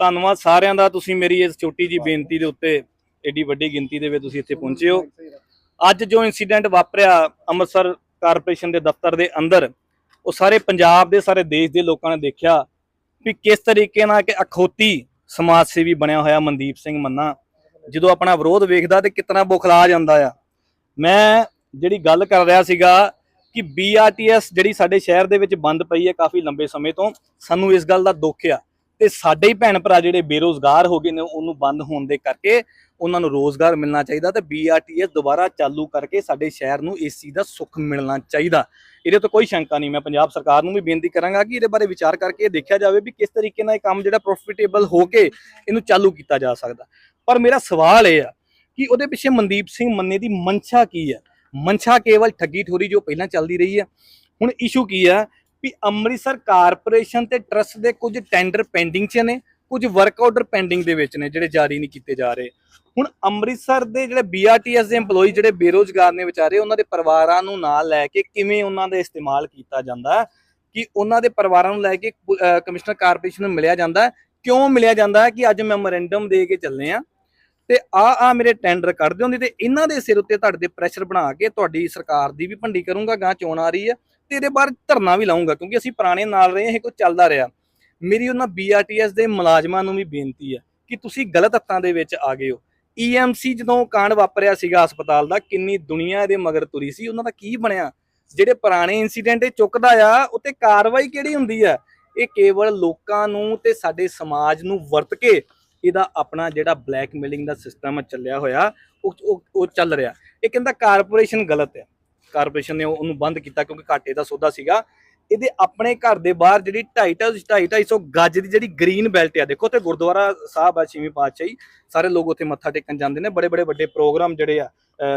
ਧੰਨਵਾਦ ਸਾਰਿਆਂ ਦਾ। ਤੁਸੀਂ ਮੇਰੀ ਇਸ ਛੋਟੀ ਜੀ ਬੇਨਤੀ ਦੇ ਉੱਤੇ ਐਡੀ ਵੱਡੀ ਗਿਣਤੀ ਦੇ ਵਿੱਚ ਤੁਸੀਂ ਇੱਥੇ ਪਹੁੰਚੇ ਹੋ। ਅੱਜ ਜੋ ਇਨਸੀਡੈਂਟ ਵਾਪਰਿਆ ਅੰਮ੍ਰਿਤਸਰ ਕਾਰਪੋਰੇਸ਼ਨ ਦੇ ਦਫ਼ਤਰ ਦੇ ਅੰਦਰ, ਉਹ ਸਾਰੇ ਪੰਜਾਬ ਦੇ, ਸਾਰੇ ਦੇਸ਼ ਦੇ ਲੋਕਾਂ ਨੇ ਦੇਖਿਆ ਵੀ ਕਿਸ ਤਰੀਕੇ ਨਾਲ ਕਿ ਅਖੌਤੀ ਸਮਾਜ ਸੇਵੀ ਬਣਿਆ ਹੋਇਆ ਮਨਦੀਪ ਸਿੰਘ ਮੰਨਾ। ਜਦੋਂ ਆਪਣਾ ਵਿਰੋਧ ਵੇਖਦਾ ਤੇ ਕਿਤਨਾ ਬੁਖਲਾ ਜਾਂਦਾ ਆ। ਮੈਂ ਜਿਹੜੀ ਗੱਲ ਕਰ ਰਿਹਾ ਸੀਗਾ ਕਿ ਬੀਆਰਟੀਐਸ ਜਿਹੜੀ ਸਾਡੇ ਸ਼ਹਿਰ ਦੇ ਵਿੱਚ ਬੰਦ ਪਈ ਹੈ ਕਾਫੀ ਲੰਬੇ ਸਮੇਂ ਤੋਂ, ਸਾਨੂੰ ਇਸ ਗੱਲ ਦਾ ਦੁੱਖ ਆ। ਤੇ ਸਾਡੇ ਹੀ ਭੈਣ ਭਰਾ ਜਿਹੜੇ ਬੇਰੋਜ਼ਗਾਰ ਹੋ ਗਏ ਨੇ, ਉਹਨੂੰ ਬੰਦ ਹੋਣ ਦੇ ਕਰਕੇ ਉਹਨਾਂ ਨੂੰ ਰੋਜ਼ਗਾਰ ਮਿਲਣਾ ਚਾਹੀਦਾ ਤੇ ਬੀਆਰਟੀਐਸ ਦੁਬਾਰਾ ਚਾਲੂ ਕਰਕੇ ਸਾਡੇ ਸ਼ਹਿਰ ਨੂੰ ਇਸ ਚੀਜ਼ ਦਾ ਸੁੱਖ ਮਿਲਣਾ ਚਾਹੀਦਾ। ਇਹਦੇ ਤੋਂ ਕੋਈ ਸ਼ੰਕਾ ਨਹੀਂ, ਮੈਂ ਪੰਜਾਬ ਸਰਕਾਰ ਨੂੰ ਵੀ ਬੇਨਤੀ ਕਰਾਂਗਾ ਕਿ ਇਹਦੇ ਬਾਰੇ ਵਿਚਾਰ ਕਰਕੇ ਇਹ ਦੇਖਿਆ ਜਾਵੇ ਵੀ ਕਿਸ ਤਰੀਕੇ ਨਾਲ ਇਹ ਕੰਮ ਜਿਹੜਾ ਪ੍ਰੋਫਿਟੇਬਲ ਹੋ ਕੇ ਇਹਨੂੰ ਚਾਲੂ ਕੀਤਾ ਜਾ ਸਕਦਾ। ਪਰ ਮੇਰਾ ਸਵਾਲ ਇਹ ਆ ਕਿ ਉਹਦੇ ਪਿੱਛੇ ਮਨਦੀਪ ਸਿੰਘ ਮੰਨੇ ਦੀ ਮਨਸ਼ਾ ਕੀ ਹੈ? ਮਨਸ਼ਾ ਕੇਵਲ ਠੱਗੀ ਠੋਰੀ ਜੋ ਪਹਿਲਾਂ ਚੱਲਦੀ ਰਹੀ ਹੈ। ਹੁਣ ਇਸ਼ੂ ਕੀ ਆ ਵੀ ਅੰਮ੍ਰਿਤਸਰ ਕਾਰਪੋਰੇਸ਼ਨ ਤੇ ਟਰਸਟ ਦੇ ਕੁਝ ਟੈਂਡਰ ਪੈਂਡਿੰਗ 'ਚ ਨੇ, ਕੁਝ ਵਰਕ ਆਰਡਰ ਪੈਂਡਿੰਗ ਦੇ ਵਿੱਚ ਨੇ ਜਿਹੜੇ ਜਾਰੀ ਨਹੀਂ ਕੀਤੇ ਜਾ ਰਹੇ। ਹੁਣ ਅੰਮ੍ਰਿਤਸਰ ਦੇ ਜਿਹੜੇ ਬੀਆਰਟੀਐਸ ਦੇ EMPLOYE ਜਿਹੜੇ ਬੇਰੋਜ਼ਗਾਰ ਨੇ ਵਿਚਾਰੇ, ਉਹਨਾਂ ਦੇ ਪਰਿਵਾਰਾਂ ਨੂੰ ਨਾਲ ਲੈ ਕੇ ਕਿਵੇਂ ਉਹਨਾਂ ਦਾ ਇਸਤੇਮਾਲ ਕੀਤਾ ਜਾਂਦਾ ਕਿ ਉਹਨਾਂ ਦੇ ਪਰਿਵਾਰਾਂ ਨੂੰ ਲੈ ਕੇ ਕਮਿਸ਼ਨਰ ਕਾਰਪੋਰੇਸ਼ਨ ਨੂੰ ਮਿਲਿਆ ਜਾਂਦਾ ਕਿਉਂ ਮਿਲਿਆ ਜਾਂਦਾ ਹੈ ਕਿ ਅੱਜ ਮੈਮੋਰੈਂਡਮ ਦੇ ਕੇ ਚੱਲੇ ਆ ਤੇ ਆ ਆ ਮੇਰੇ ਟੈਂਡਰ ਕਰ ਦਿਓ ਨਹੀਂ ਤੇ ਇਹਨਾਂ ਦੇ ਸਿਰ ਉੱਤੇ ਤੁਹਾਡੇ ਤੇ ਪ੍ਰੈਸ਼ਰ ਬਣਾ ਕੇ ਤੁਹਾਡੀ ਸਰਕਾਰ ਦੀ ਵੀ ਭੰਡੀ ਕਰੂੰਗਾ ਗਾਂ ਚੋਣ ਆ ਰਹੀ ਹੈ। ਤੇ ਇਹਦੇ ਬਾਅਦ ਧਰਨਾ ਵੀ ਲਾਉਂਗਾ ਕਿਉਂਕਿ ਅਸੀਂ ਪੁਰਾਣੇ ਨਾਲ ਰਹੇ ਹਾਂ ਇਹ ਕੁਝ ਚੱਲਦਾ ਰਿਹਾ। ਮੇਰੀ ਉਹਨਾਂ ਬੀਆਰਟੀਐਸ ਦੇ ਮੁਲਾਜ਼ਮਾਂ ਨੂੰ ਵੀ ਬੇਨਤੀ ਹੈ ਕਿ ਤੁਸੀਂ ਗਲਤ ਹੱਥਾਂ ਦੇ ਵਿੱਚ ਆ ਗਏ ਹੋ। ਈਐਮਸੀ ਜਦੋਂ ਕਾਂਡ ਵਾਪਰਿਆ ਸੀਗਾ ਹਸਪਤਾਲ ਦਾ, ਕਿੰਨੀ ਦੁਨੀਆ ਇਹਦੇ ਮਗਰ ਤੁਰੀ ਸੀ, ਉਹਨਾਂ ਦਾ ਕੀ ਬਣਿਆ? ਜਿਹੜੇ ਪੁਰਾਣੇ ਇਨਸੀਡੈਂਟ ਇਹ ਚੁੱਕਦਾ ਆ, ਉੱਤੇ ਕਾਰਵਾਈ ਕਿਹੜੀ ਹੁੰਦੀ ਆ? ਇਹ ਕੇਵਲ ਲੋਕਾਂ ਨੂੰ ਤੇ ਸਾਡੇ ਸਮਾਜ ਨੂੰ ਵਰਤ ਕੇ ਇਹਦਾ ਆਪਣਾ ਜਿਹੜਾ ਬਲੈਕਮੇਲਿੰਗ ਦਾ ਸਿਸਟਮ ਚੱਲਿਆ ਹੋਇਆ, ਉਹ- ਉਹ ਚੱਲ ਰਿਹਾ। ਇਹ ਕਹਿੰਦਾ ਕਾਰਪੋਰੇਸ਼ਨ ਗਲਤ ਹੈ। ਕਾਰਪੋਰੇਸ਼ਨ ਨੇ ਉਹਨੂੰ ਬੰਦ ਕੀਤਾ ਕਿਉਂਕਿ ਘਾਟੇ ਦਾ ਸੌਦਾ ਸੀਗਾ। ਇਹਦੇ ਆਪਣੇ ਘਰ ਦੇ ਬਾਹਰ ਜਿਹੜੀ 2.5 2.5 ਗੱਜ ਦੀ ਜਿਹੜੀ ਗ੍ਰੀਨ ਬੈਲਟ ਆ, ਦੇਖੋ ਤੇ ਗੁਰਦੁਆਰਾ ਸਾਹਿਬ ਆ, ਛੇਵੀਂ ਪਾਤਸ਼ਾਹੀ। ਸਾਰੇ ਲੋਕ ਉੱਥੇ ਮੱਥਾ ਟੇਕਣ ਜਾਂਦੇ ਨੇ। ਬੜੇ ਬੜੇ ਵੱਡੇ ਪ੍ਰੋਗਰਾਮ ਜਿਹੜੇ ਆ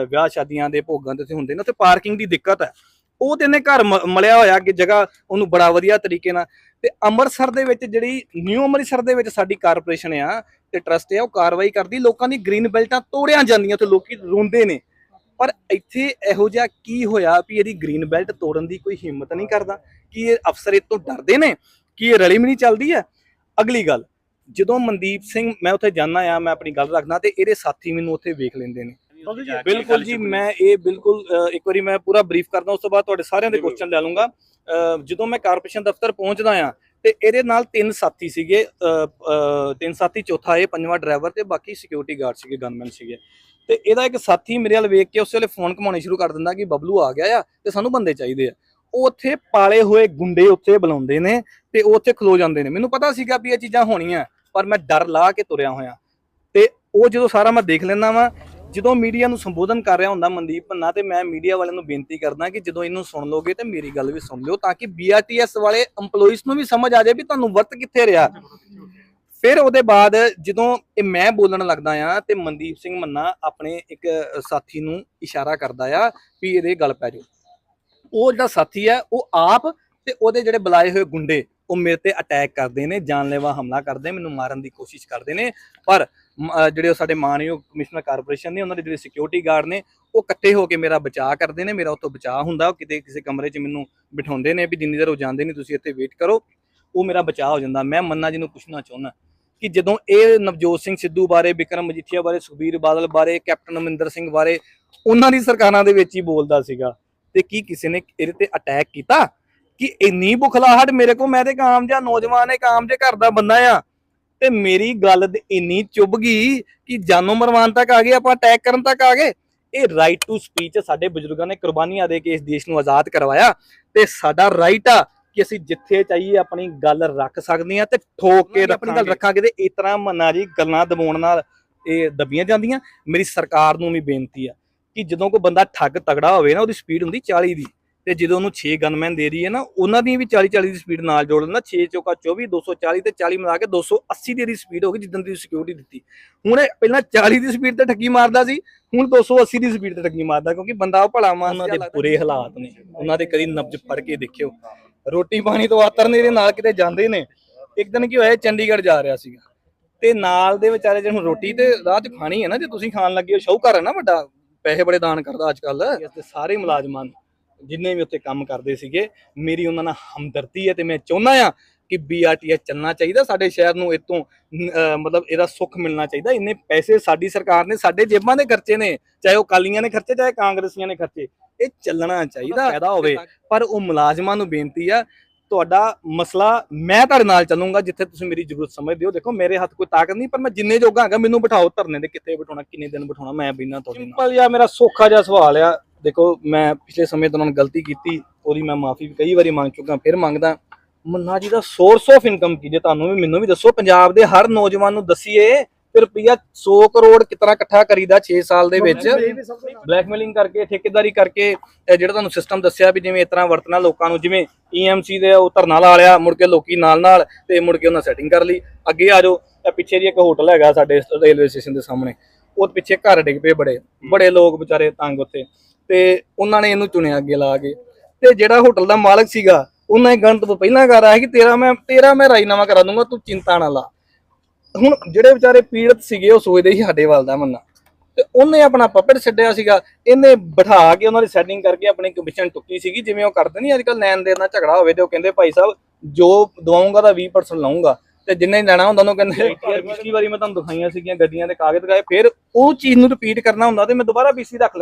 ਵਿਆਹ ਸ਼ਾਦੀਆਂ ਦੇ ਭੋਗਾਂ ਦੇ ਹੁੰਦੇ ਨੇ। ਉੱਥੇ ਪਾਰਕਿੰਗ ਦੀ ਦਿੱਕਤ ਹੈ ਉਹ ਤੇ ਇਹਨੇ ਘਰ ਮਲਿਆ ਹੋਇਆ ਕਿ ਜਗ੍ਹਾ ਉਹਨੂੰ ਬੜਾ ਵਧੀਆ ਤਰੀਕੇ ਨਾਲ। ਤੇ ਅੰਮ੍ਰਿਤਸਰ ਦੇ ਵਿੱਚ ਜਿਹੜੀ ਨਿਊ ਅੰਮ੍ਰਿਤਸਰ ਦੇ ਵਿੱਚ ਸਾਡੀ ਕਾਰਪੋਰੇਸ਼ਨ ਆ ਤੇ ਟਰਸਟ ਆ, ਉਹ ਕਾਰਵਾਈ ਕਰਦੀ। ਲੋਕਾਂ ਦੀ ਗ੍ਰੀਨ ਬੈਲਟਾਂ ਤੋੜਿਆ ਜਾਂਦੀਆਂ। ਤੇ ਲੋਕੀ ਰੋਂਦੇ ਨੇ। ਪਰ ਇੱਥੇ ਇਹੋ ਜਿਹਾ ਕੀ ਹੋਇਆ ਵੀ ਇਹਦੀ ਗ੍ਰੀਨ ਬੈਲਟ ਤੋੜਨ ਦੀ ਕੋਈ ਹਿੰਮਤ ਨਹੀਂ ਕਰਦਾ? ਕਿ ਇਹ ਅਫਸਰ ਇਹ ਤੋਂ ਡਰਦੇ ਨੇ? ਕਿ ਇਹ ਰਲੀ ਮਿਲੀ ਚੱਲਦੀ ਹੈ? ਅਗਲੀ ਗੱਲ ਜਦੋਂ ਮਨਦੀਪ ਸਿੰਘ ਮੈਂ ਉੱਥੇ ਜਾਣਾ ਆ ਮੈਂ ਆਪਣੀ ਗੱਲ ਰੱਖਣਾ ਤੇ ਇਹਦੇ ਸਾਥੀ ਮੈਨੂੰ ਉੱਥੇ ਵੇਖ ਲੈਂਦੇ ਨੇ। ਬਿਲਕੁਲ ਜੀ ਮੈਂ ਇਹ ਬਿਲਕੁਲ ਇੱਕ ਵਾਰੀ ਮੈਂ ਪੂਰਾ ਬਰੀਫ ਕਰਦਾ ਉਸ ਤੋਂ ਬਾਅਦ ਤੁਹਾਡੇ ਸਾਰਿਆਂ ਦੇ ਕੁਐਸਚਨ ਲੈ ਲੂੰਗਾ ਜਦੋਂ ਮੈਂ ਕਾਰਪੋਰੇਸ਼ਨ ਦਫ਼ਤਰ ਪਹੁੰਚਦਾ ਆ ਤੇ ਇਹਦੇ ਨਾਲ ਤਿੰਨ ਸਾਥੀ ਸੀਗੇ ਤਿੰਨ ਸਾਥੀ ਚੌਥਾ ਇਹ ਪੰਜਵਾਂ ਡਰਾਈਵਰ ਤੇ ਬਾਕੀ ਸਿਕਿਉਰਿਟੀ ਗਾਰਡ ਸੀਗੇ ਗਨਮੈਨ ਸੀਗੇ। ਤੇ ਇਹਦਾ ਇੱਕ ਸਾਥੀ ਮੇਰੇ ਵੱਲ ਵੇਖ ਕੇ ਉਸ ਵੇਲੇ ਫੋਨ ਘਮਾਉਣੇ ਸ਼ੁਰੂ ਕਰ ਦਿੰਦਾ ਕਿ ਬਬਲੂ ਆ ਗਿਆ ਆ ਤੇ ਸਾਨੂੰ ਬੰਦੇ ਚਾਹੀਦੇ ਆ। ਉਹ ਉੱਥੇ ਪਾਲੇ ਹੋਏ ਗੁੰਡੇ ਉੱਥੇ ਬੁਲਾਉਂਦੇ ਨੇ ਤੇ ਉਹ ਉੱਥੇ ਖਲੋ ਜਾਂਦੇ ਨੇ। ਮੈਨੂੰ ਪਤਾ ਸੀਗਾ ਵੀ ਇਹ ਚੀਜ਼ਾਂ ਹੋਣੀਆਂ, ਪਰ ਮੈਂ ਡਰ ਲਾ ਕੇ ਤੁਰਿਆ ਹੋਇਆ। ਤੇ ਉਹ ਜਦੋਂ ਸਾਰਾ ਮੈਂ ਦੇਖ ਲੈਂਦਾ ਵਾਂ, ਜਦੋਂ ਮੀਡੀਆ ਨੂੰ ਸੰਬੋਧਨ ਕਰ ਰਿਹਾ ਹੁੰਦਾ ਮਨਦੀਪ ਪੰਨਾ, ਤੇ ਮੈਂ ਮੀਡੀਆ ਵਾਲਿਆਂ ਨੂੰ ਬੇਨਤੀ ਕਰਦਾ ਕਿ ਜਦੋਂ ਇਹਨੂੰ ਸੁਣ ਲੋਗੇ ਤੇ ਮੇਰੀ ਗੱਲ ਵੀ ਸੁਣ ਲਿਓ, ਤਾਂ ਕਿ ਬੀਆਰਟੀਐਸ ਵਾਲੇ EMPLOYEES ਨੂੰ ਵੀ ਸਮਝ ਆ ਜਾਏ ਵੀ ਤੁਹਾਨੂੰ ਵਰਤ ਕਿੱਥੇ ਰਿਹਾ। ਫਿਰ ਉਹਦੇ ਬਾਅਦ ਜਦੋਂ ਇਹ ਮੈਂ ਬੋਲਣ ਲੱਗਦਾ ਆ ਤੇ ਮਨਦੀਪ ਸਿੰਘ ਮੰਨਾ ਆਪਣੇ ਇੱਕ ਸਾਥੀ ਨੂੰ ਇਸ਼ਾਰਾ ਕਰਦਾ ਆ ਵੀ ਇਹਦੇ ਗੱਲ ਪੈ ਜਾਓ। ਉਹ ਜਿਹੜਾ ਸਾਥੀ ਆ, ਉਹ ਆਪ ਤੇ ਉਹਦੇ ਜਿਹੜੇ ਬੁਲਾਏ ਹੋਏ ਗੁੰਡੇ, ਉਹ ਮੇਰੇ ਤੇ ਅਟੈਕ ਕਰਦੇ ਨੇ, ਜਾਨਲੇਵਾ ਹਮਲਾ ਕਰਦੇ, ਮੈਨੂੰ ਮਾਰਨ ਦੀ ਕੋਸ਼ਿਸ਼ ਕਰਦੇ ਨੇ। ਪਰ ਮ- ਜਿਹੜੇ ਉਹ ਸਾਡੇ ਮਾਨਯੋਗ ਕਮਿਸ਼ਨਰ ਕਾਰਪੋਰੇਸ਼ਨ ਨੇ, ਉਹਨਾਂ ਦੇ ਜਿਹੜੇ ਸਿਕਿਉਰਿਟੀ ਗਾਰਡ ਨੇ, ਉਹ ਇਕੱਠੇ ਹੋ ਕੇ ਮੇਰਾ ਬਚਾਅ ਕਰਦੇ ਨੇ, ਮੇਰਾ ਉਤੋਂ ਬਚਾਅ ਹੁੰਦਾ, ਉਹ ਕਿਤੇ ਕਿਸੇ ਕਮਰੇ 'ਚ ਮੈਨੂੰ ਬਿਠਾਉਂਦੇ ਨੇ ਵੀ ਜਿੰਨੀ ਦੇਰ ਉਹ ਜਾਂਦੇ ਨਹੀਂ, ਤੁਸੀਂ ਇੱਥੇ ਵੇਟ ਕਰੋ, ਉਹ ਮੇਰਾ ਬਚਾਅ ਹੋ ਜਾਂਦਾ। ਮੈਂ ਮੰਨਾ ਜੀ ਨੂੰ ਪੁੱਛਣਾ ਚਾਹੁੰਦਾ ਕਿ ਜਦੋਂ ਇਹ ਨਵਜੋਤ ਸਿੰਘ ਸਿੱਧੂ ਬਾਰੇ, ਵਿਕਰਮ ਮਜੀਠੀਆ ਬਾਰੇ, ਸੁਖਬੀਰ ਬਾਦਲ ਬਾਰੇ, ਕੈਪਟਨ ਅਮਰਿੰਦਰ ਸਿੰਘ ਬਾਰੇ ਉਹਨਾਂ ਦੀ ਸਰਕਾਰਾਂ ਦੇ ਵਿੱਚ ਹੀ ਬੋਲਦਾ ਸੀਗਾ ਤੇ ਕੀ ਕਿਸੇ ਨੇ ਇਹਦੇ ਤੇ ਅਟੈਕ ਕੀਤਾ? ਕਿ ਇੰਨੀ ਬੁਖਲਾਹਟ ਮੇਰੇ ਕੋ ਮੈਂ ਤੇ ਕਾਮ ਜਿਹਾ ਨੌਜਵਾਨ ਹੈ ਕਾਮ ਜੇ ਘਰ ਦਾ ਬੰਦਾ ਆ ਤੇ ਮੇਰੀ ਗੱਲ ਇੰਨੀ ਚੁੱਭ ਗਈ ਕਿ ਜਾਨੋ ਮਰਵਾਨ ਤੱਕ ਆ ਗਏ, ਆਪਾਂ ਅਟੈਕ ਕਰਨ ਤੱਕ ਆ ਗਏ। ਇਹ ਰਾਈਟ ਟੂ ਸਪੀਚ ਸਾਡੇ ਬਜ਼ੁਰਗਾਂ ਨੇ ਕੁਰਬਾਨੀਆਂ ਦੇ ਕੇ ਇਸ ਦੇਸ਼ ਨੂੰ ਆਜ਼ਾਦ ਕਰਵਾਇਆ ਤੇ ਸਾਡਾ ਰਾਈਟ ਆ ਕਿ ਅਸੀਂ ਜਿੱਥੇ ਚਾਹੀਏ ਆਪਣੀ ਗੱਲ ਰੱਖ ਸਕਦੇ ਆ ਤੇ ਠੋਕ ਕੇ ਆਪਣੀ ਗੱਲ ਰੱਖਾਂਗੇ ਤੇ ਤਰ੍ਹਾਂ ਮੰਨਾ ਜੀ ਗੱਲਾਂ ਦਬਾਉਣ ਨਾਲ ਇਹ ਦਬੀਆਂ ਜਾਂਦੀਆਂ। ਮੇਰੀ ਸਰਕਾਰ ਨੂੰ ਵੀ ਬੇਨਤੀ ਆ ਕਿ ਜਦੋਂ ਕੋਈ ਬੰਦਾ ਠੱਗ ਤਗੜਾ ਹੋਵੇ ਨਾ ਉਹਦੀ ਸਪੀਡ ਹੁੰਦੀ 40 ਦੀ ਤੇ ਜਦੋਂ ਉਹਨੂੰ 6 ਗਨਮੈਨ ਦੇ ਰਹੀ ਹੈ ਨਾ ਉਹਨਾਂ ਦੀ ਵੀ 40 40 ਦੀ ਸਪੀਡ ਨਾਲ ਜੋੜ ਲੈਂਦਾ। 6 ਚੌਕਾ 24 240 ਤੇ 40 ਮਿਲਾ ਕੇ 280 ਦੀ ਇਹਦੀ ਸਪੀਡ ਹੋ ਗਈ ਜਿੱਦਣ ਦੀ ਸਿਕਿਉਰਿਟੀ ਦਿੱਤੀ। ਹੁਣ ਇਹ ਪਹਿਲਾਂ 40 ਦੀ ਸਪੀਡ ਤੇ ਠੱਗੀ ਮਾਰਦਾ ਸੀ ਹੁਣ 280 ਦੀ ਸਪੀਡ ਤੇ ਠੱਗੀ ਮਾਰਦਾ ਕਿਉਂਕਿ ਬੰਦਾ ਉਹ ਭਲਾ ਮਾਨ ਉਹਨਾਂ ਦੇ ਬੁਰੇ ਹਾਲਾਤ ਨੇ। ਉਹਨਾਂ ਦੇ ਕਦੀ ਨਬਜ ਫੜ ਕੇ ਦੇਖਿਓ। ਰੋਟੀ ਪਾਣੀ ਤੋਂ ਆਤਰ ਨੇ ਨਾਲ ਕਿਤੇ ਜਾਂਦੇ ਨੇ। ਇੱਕ ਦਿਨ ਕੀ ਹੋਇਆ ਚੰਡੀਗੜ੍ਹ ਜਾ ਰਿਹਾ ਸੀਗਾ। ਤੇ ਨਾਲ ਦੇ ਵਿਚਾਰੇ ਜਿਹਨੂੰ ਰੋਟੀ ਤੇ ਰਾਹ 'ਚ ਖਾਣੀ ਹੈ ਨਾ, ਜੇ ਤੁਸੀਂ ਖਾਣ ਲੱਗੇ ਹੋ, ਸ਼ੌਕਰ ਹੈ ਨਾ ਵੱਡਾ, ਪੈਸੇ ਬੜੇ ਦਾਨ ਕਰਦਾ ਅੱਜ ਕੱਲ ਤੇ ਸਾਰੇ ਮੁਲਾਜ਼ਮਾਂ ਜਿੰਨੇ ਵੀ ਉੱਥੇ ਕੰਮ ਕਰਦੇ ਸੀਗੇ, ਮੇਰੀ ਉਹਨਾਂ ਨਾਲ ਹਮਦਰਦੀ ਹੈ ਤੇ ਮੈਂ ਚਾਹੁੰਦਾ ਆ ਕਿ ਬੀਆਰਟੀਐਸ ਚੱਲਣਾ ਚਾਹੀਦਾ ਸਾਡੇ ਸ਼ਹਿਰ ਨੂੰ ਇਤੋਂ ਮਤਲਬ ਇਹਦਾ ਸੁੱਖ ਮਿਲਣਾ ਚਾਹੀਦਾ। ਇੰਨੇ ਪੈਸੇ ਸਾਡੀ ਸਰਕਾਰ ਨੇ ਸਾਡੇ ਜੇਬਾਂ ਦੇ ਖਰਚੇ ਨੇ ਚਾਹੇ ਉਹ ਕਾਲੀਆਂ ਨੇ ਖਰਚੇ ਚਾਹੇ ਕਾਂਗਰਸੀਆਂ ਨੇ ਖਰਚੇ ਇਹ ਚੱਲਣਾ ਚਾਹੀਦਾ। ਫਾਇਦਾ ਹੋਵੇ। ਪਰ ਉਹ ਮੁਲਾਜ਼ਮਾਂ ਨੂੰ ਬੇਨਤੀ ਆ ਤੁਹਾਡਾ ਮਸਲਾ ਮੈਂ ਤੁਹਾਡੇ ਨਾਲ ਚੱਲੂੰਗਾ ਜਿੱਥੇ ਤੁਸੀਂ ਮੇਰੀ ਜ਼ਰੂਰਤ ਸਮਝਦੇ ਹੋ। ਦੇਖੋ ਮੇਰੇ ਹੱਥ ਕੋਈ ਤਾਕਤ ਨਹੀਂ ਪਰ ਮੈਂ ਜਿੰਨੇ ਜੋਗਾ ਹੈਗਾ ਮੈਨੂੰ ਬਿਠਾਓ ਧਰਨੇ ਦੇ ਕਿੱਥੇ ਬਿਠਾਉਣਾ ਕਿੰਨੇ ਦਿਨ ਬਿਠਾਉਣਾ ਮੈਂ ਬਿਨਾਂ ਤੁਹਾਡੇ ਨਾਲ। ਸਿੰਪਲ ਜਿਹਾ ਮੇਰਾ ਸੌਖਾ ਜਿਹਾ ਸਵਾਲ ਆ। ਦੇਖੋ ਮੈਂ ਪਿਛਲੇ ਸਮੇਂ ਦੌਰਾਨ ਗਲਤੀ ਕੀਤੀ ਉਹਦੀ ਮੈਂ ਮਾਫੀ ਵੀ ਕਈ ਵਾਰੀ ਮੰਗ ਚੁੱਕਾ ਫਿਰ ਮੰਗਦਾ। ਮੰਨਾ ਜੀ ਦਾ ਸੋਰਸ ਆਫ ਇਨਕਮ ਕੀ ਜੇ ਤੁਹਾਨੂੰ ਵੀ ਮੈਨੂੰ ਵੀ ਦੱਸੋ ਪੰਜਾਬ ਦੇ ਹਰ ਨੌਜਵਾਨ ਨੂੰ ਦਸੀਏ ਤੇ ਰੁਪਈਆ 100 ਕਰੋੜ ਕਿਤਨਾ ਇਕੱਠਾ ਕਰੀਦਾ 6 ਸਾਲ ਦੇ ਵਿੱਚ। ਬਲੈਕਮੇਲਿੰਗ ਕਰਕੇ ਠੇਕੇਦਾਰੀ ਕਰਕੇ ਜਿਹੜਾ ਤੁਹਾਨੂੰ ਸਿਸਟਮ ਦੱਸਿਆ ਵੀ ਜਿਵੇਂ ਇਸ ਤਰ੍ਹਾਂ ਵਰਤਣਾ ਲੋਕਾਂ ਨੂੰ ਜਿਵੇਂ ਈਐਮਸੀ ਦੇ ਉਹ ਧਰਨਾ ਲਾ ਲਿਆ ਮੁੜ ਕੇ ਲੋਕੀ ਨਾਲ ਨਾਲ ਤੇ ਮੁੜ ਕੇ ਉਹਨਾਂ ਸੈਟਿੰਗ ਕਰ ਲਈ। ਅੱਗੇ ਆ ਜਾਓ ਇਹ ਪਿੱਛੇ ਜੀ ਇੱਕ ਹੋਟਲ ਹੈਗਾ ਸਾਡੇ ਰੇਲਵੇ ਸਟੇਸ਼ਨ ਦੇ ਸਾਹਮਣੇ ਉਹ ਪਿੱਛੇ ਘਰ ਡਿੱਗ ਪਏ ਬੜੇ। ਬੜੇ ਲੋਕ ਵਿਚਾਰੇ ਤੰਗ ਉੱਥੇ। ਤੇ ਉਹਨਾਂ ਨੇ ਇਹਨੂੰ ਚੁਣਿਆ ਅੱਗੇ ਲਾ ਕੇ। ਤੇ ਜਿਹੜਾ ਹੋਟਲ ਦਾ ਮਾਲਕ ਸੀਗਾ ਉਹਨਾਂ ਨੇ ਗਣਤ ਤੋਂ ਪਹਿਲਾਂ ਕਰ ਆਇਆ ਕਿ ਤੇਰਾ ਮੈਂ ਤੇਰਾ ਮੈਂ ਰਾਜੀਨਾਮਾ ਕਰਾ ਦੂੰਗਾ ਤੂੰ ਚਿੰਤਾ ਨਾ ਲਾ। ਹੁਣ ਜਿਹੜੇ ਵਿਚਾਰੇ ਪੀੜਤ ਸੀਗੇ ਉਹ ਸੋਚਦੇ ਸੀ ਸਾਡੇ ਵੱਲ ਦਾ ਮੰਨਾ ਤੇ ਉਹਨੇ ਆਪਣਾ ਪਪੜ ਛੱਡਿਆ ਸੀਗਾ। ਇਹਨੇ ਬਿਠਾ ਕੇ ਉਹਨਾਂ ਦੀ ਸੈਟਿੰਗ ਕਰਕੇ ਆਪਣੀ ਕਮਿਸ਼ਨ ਟੁੱਕੀ ਸੀਗੀ ਜਿਵੇਂ ਉਹ ਕਰਦੇ ਨਹੀਂ ਅੱਜਕੱਲ ਲੈਣ ਦੇਣ ਦਾ ਝਗੜਾ ਹੋਵੇ ਤੇ ਉਹ ਕਹਿੰਦੇ ਭਾਈ ਸਾਹਿਬ ਜੋ ਦਵਾਉਂਗਾ ਤਾਂ 20% ਲਾਉਂਗਾ। ਤੇ ਜਿੰਨੇ ਲੈਣਾ ਹੁੰਦਾ ਉਹਨੂੰ ਕਹਿੰਦੇ ਪਿਛਲੀ ਵਾਰੀ ਮੈਂ ਤੁਹਾਨੂੰ ਦਿਖਾਈਆਂ ਸੀਗੀਆਂ ਗੱਡੀਆਂ ਦੇ ਕਾਗਜ਼ ਦਿਖਾਏ ਫਿਰ ਉਹ ਚੀਜ਼ ਨੂੰ ਰਿਪੀਟ ਕਰਨਾ ਹੁੰਦਾ ਤੇ ਮੈਂ ਦੁਬਾਰਾ ਪੀਸੀ ਰੱਖ ਲੈਂਦਾ।